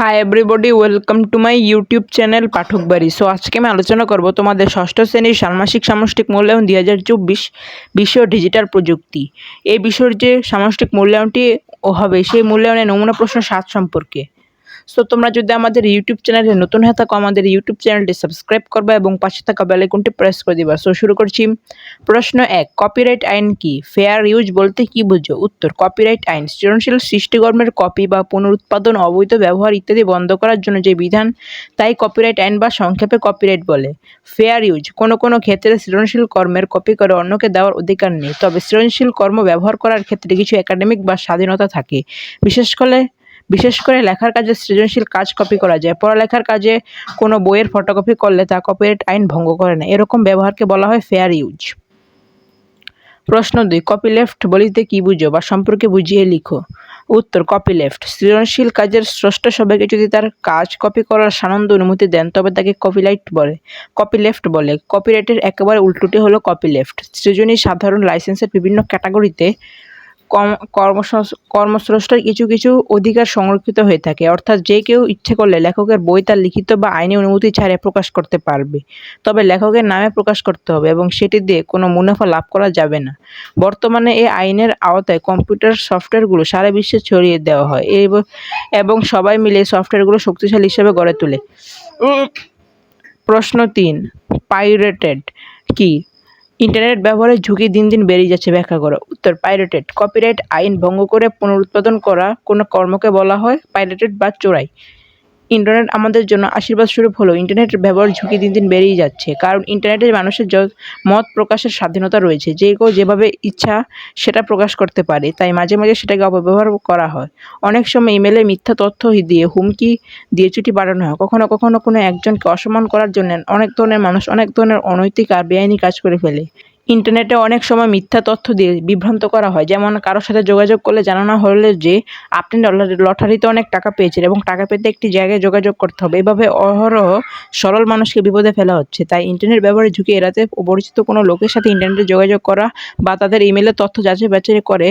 Hi everybody welcome to my YouTube channel Pathak বাড়ি so আজকে আমি আলোচনা করব তোমাদের ষষ্ঠ শ্রেণির ষান্মাসিক সামষ্টিক মূল্যায়ন দুই হাজার চব্বিশ বিষয় ডিজিটাল প্রযুক্তি। এই বিষয়ের যে সামষ্টিক মূল্যায়নটি হবে, সেই মূল্যায়নের নমুনা প্রশ্ন সাত সম্পর্কে। সো তোমরা যদি আমাদের ইউটিউব চ্যানেলে নতুন হয়ে থাকো, আমাদের ইউটিউব চ্যানেলটি সাবস্ক্রাইব করবা এবং পাশে থাকা বেলাইকনটি প্রেস করে দিবা। সো শুরু করছি। প্রশ্ন এক কপিরাইট আইন কি? ফেয়ার ইউজ বলতে কি বুঝো? উত্তর কপিরাইট আইন, সৃজনশীল সৃষ্টিকর্মের কপি বা পুনরুৎপাদন, অবৈধ ব্যবহার ইত্যাদি বন্ধ করার জন্য যে বিধান, তাই কপিরাইট আইন বা সংক্ষেপে কপিরাইট বলে। ফেয়ার ইউজ কোনো কোনো ক্ষেত্রে সৃজনশীল কর্মের কপি করে অন্যকে দেওয়ার অধিকার নেই। তবে সৃজনশীল কর্ম ব্যবহার করার ক্ষেত্রে কিছু একাডেমিক বা স্বাধীনতা থাকে। বিশেষ করে বিশেষ করে লেখার কাজে সৃজনশীল কাজ কপি করা যায়। পড়ালেখার কাজে কোনো বইয়ের ফটোকপি করলে তা কপিরাইট আইন ভঙ্গ করে না। এরকম ব্যবহারকে বলা হয় ফেয়ার ইউজ প্রশ্ন দুই কপি লেফট বলিতে কি বুঝো বা সম্পর্কে বুঝিয়ে লিখো? উত্তর কপি লেফট সৃজনশীল কাজের স্রষ্ট সবাইকে যদি তার কাজ কপি করার সানন্দ অনুমতি দেন, তবে তাকে কপিরাইট বলে কপি লেফট বলে কপিরাইটের একেবারে উল্টোটি হলো কপি লেফট সৃজনী সাধারণ লাইসেন্সের বিভিন্ন ক্যাটাগরিতে কর্মস্রষ্টার কিছু কিছু অধিকার সংরক্ষিত হয়ে থাকে। অর্থাৎ যে কেউ ইচ্ছে করলে লেখকের বই তার লিখিত বা আইনি অনুমতি ছাড়া প্রকাশ করতে পারবে। তবে লেখকের নামে প্রকাশ করতে হবে এবং সেটি দিয়ে কোনো মুনাফা লাভ করা যাবে না। বর্তমানে এই আইনের আওতায় কম্পিউটার সফটওয়্যারগুলো সারা বিশ্বে ছড়িয়ে দেওয়া হয়। এবং সবাই মিলে সফটওয়্যারগুলো শক্তিশালী হিসেবে গড়ে তোলে। প্রশ্ন তিন, পাইরেটেড কি? ইন্টারনেট ব্যবহারের ঝুঁকি দিন দিন বেড়ে যাচ্ছে, ব্যাখ্যা করো। উত্তর পাইরেটেড কপিরাইট আইন ভঙ্গ করে পুনরুৎপাদন করা কোনো কর্মকে বলা হয় পাইরেটেড বা চোরাই। ইন্টারনেট আমাদের জন্য আশীর্বাদ স্বরূপ হলেও ইন্টারনেটের ব্যবহার ঝুঁকি দিন দিন বেড়েই যাচ্ছে, কারণ ইন্টারনেটে মানুষের মত প্রকাশের স্বাধীনতা রয়েছে। যে কেউ যেভাবে ইচ্ছা সেটা প্রকাশ করতে পারে, তাই মাঝে মাঝে সেটাকে অপব্যবহার করা হয়। অনেক সময় ইমেলে মিথ্যা তথ্য দিয়ে হুমকি দিয়ে চুটি বাড়ানো হয়। কখনো কখনো কোনো একজনকে অসম্মান করার জন্য অনেক ধরনের মানুষ অনেক ধরনের অনৈতিক আর বেআইনি কাজ করে ফেলে। ইন্টারনেটে অনেক সময় মিথ্যা তথ্য দিয়ে বিভ্রান্ত করা হয়। যেমন কারোর সাথে যোগাযোগ করলে জানানো হলে যে, আপনি লটারিতে অনেক টাকা পেয়েছেন এবং টাকা পেতে একটি জায়গায় যোগাযোগ করতে হবে। এভাবে অহরহ সরল মানুষকে বিপদে ফেলা হচ্ছে। তাই ইন্টারনেট ব্যবহারের ঝুঁকি এড়াতে পরিচিত কোনো লোকের সাথে ইন্টারনেটে যোগাযোগ করা বা তাদের ইমেলের তথ্য যাচাই বাছাই করে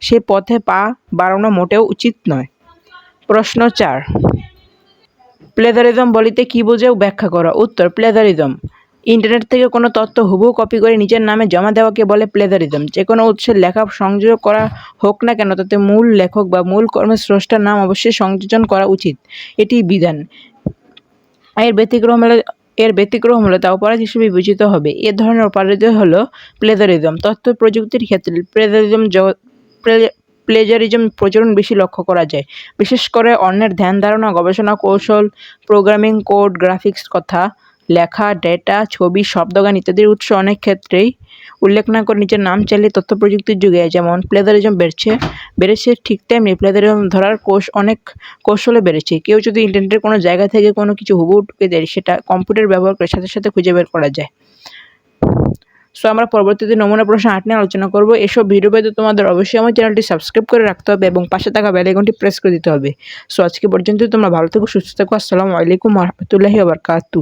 সে পথে পা বাড়ানো মোটেও উচিত নয়। প্রশ্ন চার। প্লেজারিজম বলিতে কী বোঝেও ব্যাখ্যা করা। উত্তর, প্লেজারিজম। ইন্টারনেট থেকে কোনো তথ্য হুবহু কপি করে নিজের নামে জমা দেওয়াকে বলে প্লেজারিজম যে কোনো উৎসের লেখা সংযোগ করা হোক না কেন, তাতে মূল লেখক বা মূল কর্মের স্রষ্টার নাম অবশ্যই সংযোজন করা উচিত। এটি বিধান। এর ব্যতিক্রম এর ব্যতিক্রম হলে তা অপরাধ হিসেবে বিবেচিত হবে। এ ধরনের অপরাধ হলো প্লেজারিজম তথ্য প্রযুক্তির ক্ষেত্রে প্লেজারিজম প্লেজারিজম প্রচলন বেশি লক্ষ্য করা যায়। বিশেষ করে অন্যের ধ্যান ধারণা, গবেষণা কৌশল প্রোগ্রামিং কোড গ্রাফিক্স কথা লেখা, ডেটা, ছবি, শব্দগান ইত্যাদির উৎস অনেক ক্ষেত্রেই উল্লেখ না করে নিজের নাম চাইলে তথ্য প্রযুক্তির যুগে যেমন প্লেজারিজম বেড়েছে বেড়েছে ঠিক তেমনি প্লেজারিজম ধরার কোষ অনেক কৌশলে বেড়েছে। কেউ যদি ইন্টারনেটের কোনো জায়গা থেকে কোনো কিছু হুবহু টুকে দেয়, সেটা কম্পিউটার ব্যবহার করে সাথে সাথে খুঁজে বের করা যায়। সো আমরা পরবর্তীতে নমুনা প্রশ্ন আট নিয়ে আলোচনা করব। এসব ভিডিও পেতে তোমাদের অবশ্যই আমার চ্যানেলটি সাবস্ক্রাইব করে রাখতে হবে এবং পাশে থাকা বেলাইকনটি প্রেস করে দিতে হবে। সো আজকে পর্যন্ত তোমরা ভালো থেকো, সুস্থ থাকো। আসসালামু আলাইকুম রহমতুল্লাহি আবরকাতু